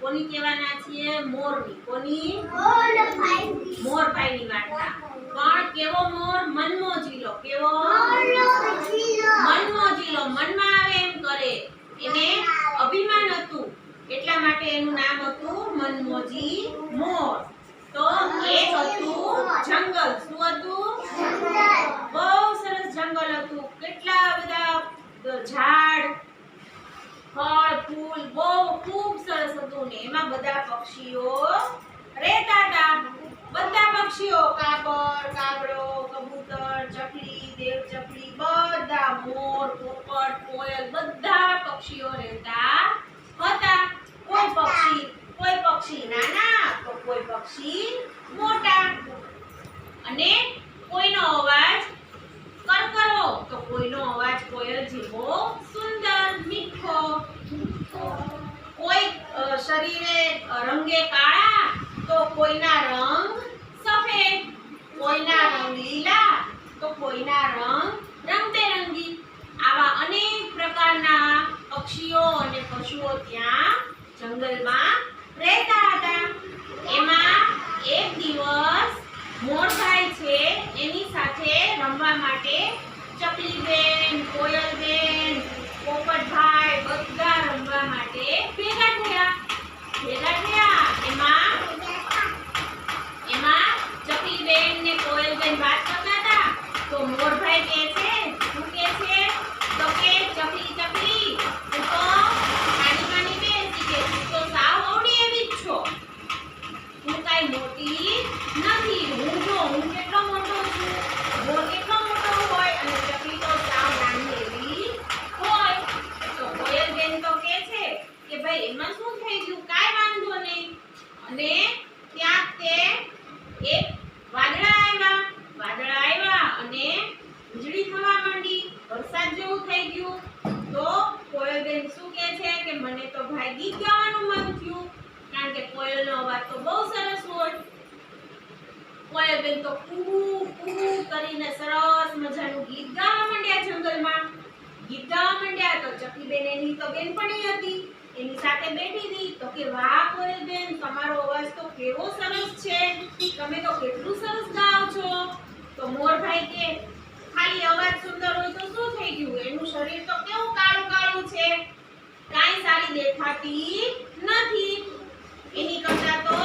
કોની કહેવાના છીએ? મોરની. કોની? મોર મોરભાઈની વાર્તા. પણ કેવો મોર? મનમોજીલો કેવો? મનમોજીલો મનમાં આવે એમ કરે. એને અભિમાન હતું. એટલા માટે એનું નામ હતું મનમોજી મોર. તો એક હતું જંગલ. શું હતું? બહુ સરસ જંગલ હતું. કેટલા બધા ઝાડ ફળ ફૂલ બહુ ખૂબ સરસ હતું ને એમાં બધા પક્ષીઓ રહેતા હતા. બધા પક્ષીઓ કાબર કાબડો કબૂતર ચકલી દેવ ચકલી બધા મોર પોપટ કોયલ બધા પક્ષીઓ રહેતા હતા. કોઈ પક્ષી કોઈ પક્ષી નાના તો કોઈ પક્ષી મોટા. અને કોઈનો અવાજ કરકરો તો કોઈનો અવાજ કોયલ જેવો સુંદર મીઠો કોઈ અ, શરીરે રંગે કાળા, તો કોઈના રંગ સફેદ, કોઈના રંગ લીલા, તો કોઈના રંગ રંગબેરંગી. આવા અનેક પ્રકારના પક્ષીઓ અને પશુઓ ત્યાં જંગલમાં રહેતા હતા. એમાં એક દિવસ મોરભાઈ છે, એની સાથે રમવા માટે ચકલીબેન, કોયલબેન, પોપટભાઈ બધા રમવા માટે ભેગા થયા. ભાઈ એમાં શું થઈ ગયું કાંઈ વાંધો નહીં અને ત્યાં તે એક વાદળા આવ્યા. વાદળા આવ્યા અને વીજળી થવા માંડી. વરસાદ જેવું થઈ ગયું. તો કોયલબેન શું કહે છે કે મને તો ભાઈ ગીત ગાવાનું મન થયું. કારણ કે કોયલનો અવાજ તો બહુ સરસ હોય. કોયલબેન તો કુ કૂ કરીને સરસ મજાનું ગીત ગાવા માંડ્યા જંગલમાં. ગીત ગાવા માંડ્યા તો ચકલીબેન એની તો બેનપણી હતી. એની સાથે બેઠી હતી. તો કે વાહ, કોયલબેન, તમારો અવાજ તો કેવો સરસ છે. તમે તો કેટલું સરસ ગાઓ છો. તો મોરભાઈ કે, ખાલી અવાજ સુંદર હોય તો શું થઈ ગયું? એનું શરીર તો કેવું કાળું કાળું છે. કાંઈ સારી દેખાતી નથી એની કરતા તો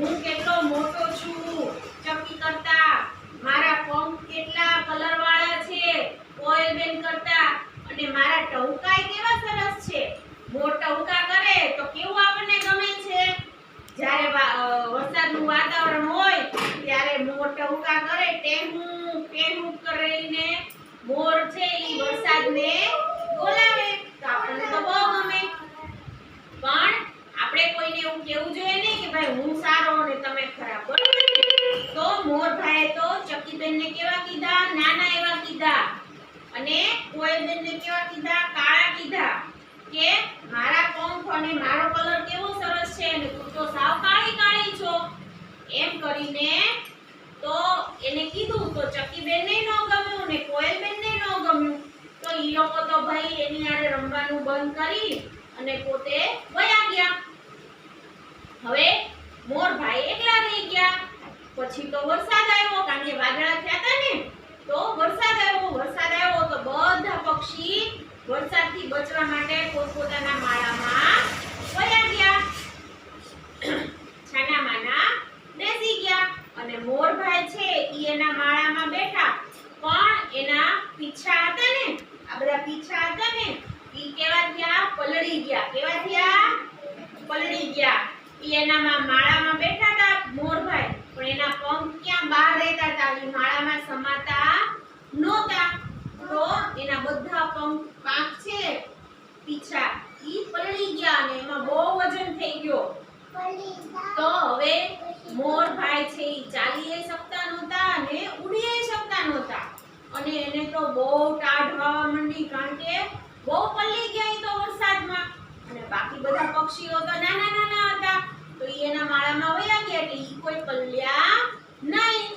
હું કેટલો મોટો છું ચકી કરતા મારા પંખ કેટલા કલર વાળા છે કોયલબેન કરતા અને મારા ટહુકાય કેવા સરસ છે મોર ટહુકા કરે તો કેવું આપણને ગમે છે જ્યારે વા- અ, વરસાદનું વાતાવરણ હોય ત્યારે મોર ટહુકા કરે ટેહું ટેહું કરીને મોર છે ઈ વરસાદને બોલાવે. તો આપણને તો બહુ ગમે. પણ આપણે કોઈને એવું કહેવું જોઈએ નહીં કે ભાઈ હું સારો અને તમે ખરાબ? તો મોરભાઈએ તો ચકીબેનને કેવા કીધા? નાના એવા કીધા. અને કોયલબેનને કેવા કીધા? કાળા કીધા કે મારા પંખ અને મારો કલર કેવો સરસ છે અને તું તો સાવ કાળી કાળી છો. એમ કરીને તો એને કીધું તો ચકીબેનને ન ગમ્યું ને કોયલબેનને ન ગમ્યું તો લોકો તો ભાઈ એની આરે રમવાનું બંધ કરી અને પોતે વયા ગયા. હવે મોર ભાઈ એકલા રહી ગયા. પછી તો વરસાદ આવ્યો, કારણ કે વાદળા થયા હતા ને, તો વરસાદ આવ્યો. વરસાદ આવ્યો તો બધા પક્ષી વરસાદથી બચવા માટે પોતપોતાના માળામાં વયા ગયા. છાના માના બેસી ગયા. અને મોરભાઈ છે ઈ એના માળામાં બેઠા. પણ એના પીછા પીછા હતા ને ઈ કેવા થયા? પલળી ગયા. કેવા થયા? પલળી ગયા. ઈ એનામાં માળામાં બેઠા હતા મોરભાઈ. પણ એના પંખ ક્યાં બહાર રહેતા હતા? ઈ માળામાં સમાતા નહોતા. તો એના બધા પંખ પાંખ છે પીછા ઈ પલળી ગયા અને એમાં બહુ વજન થઈ ગયો. તો હવે મોર ભાઈ છે ઈ ચાલી શકતા નહોતા અને ઉડી શકતા નહોતા અને એને તો બહુ ટાઢ વાવા માંડી કારણ કે બહુ પલ્લી ગયા તો વરસાદમાં. અને બાકી બધા પક્ષીઓ તો નાના નાના હતા. તો ઈ એના માળામાં વયા ગયા એટલે ઈ કોઈ પલ્લ્યા નહીં.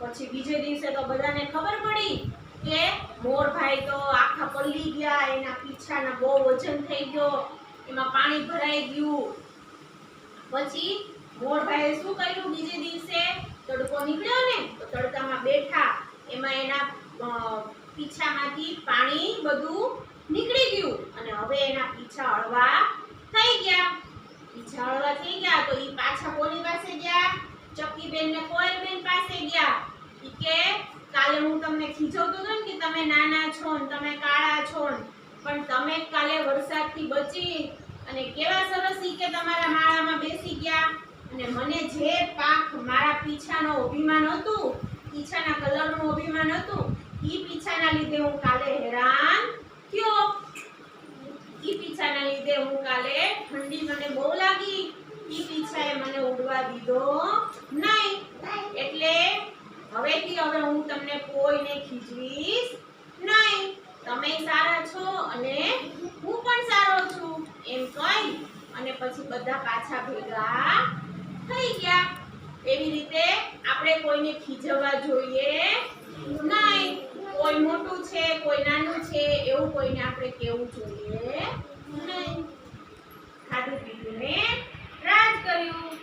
પછી બીજે દિવસે તો બધાને ખબર પડી કે મોરભાઈ તો આખા પલ્લી ગયા, એના પીછાના બહુ વજન થઈ ગયો, એમાં પાણી ભરાઈ ગયું. પછી મોરભાઈએ શું કર્યું? બીજે દિવસે તડકો નીકળ્યો ને, તો તડકામાં બેઠા, એમાં એના પીછામાંથી પાણી બધું નીકળી ગયું. અને હવે એના પીછા હળવા થઈ ગયા. પીછા હળવા થઈ ગયા તો એ પાછા કોની પાસે ગયા? ચક્કીબેન ને કોયલબેન પાસે ગયા. કે, કાલે હું તમને ખીજવતો હતો ને કે તમે નાના છો ને તમે કાળા છો ને, પણ તમે કાલે વરસાદથી બચી અને કેવા સરસ ઈ કે તમારા માળામાં બેસી ગયા. અને મને જે પાક મારા પીછાનો અભિમાન હતું, પીછાના કલરનું અભિમાન હતું ઈ પીછાના લીધે હું કાલે હેરાન થયો. ઈ પીછાના લીધે હું કાલે ઠંડી મને બહુ લાગી. ઈ પીછાએ મને ઉડવા દીધો નહીં. એટલે હવેથી હવે હું તમને કોઈને ખીજવીશ નહીં. તમે સારા છો અને હું પણ સારો છું. એમ કહી અને પછી બધા પાછા ભેગા થઈ ગયા. એવી રીતે આપણે કોઈને ખીજવવા જોઈએ નહીં. કોઈ મોટું છે, કોઈ નાનું છે, એવું કોઈને આપણે કહેવું જોઈએ નહીં. ખાધું પીધું ને રાજ કર્યું.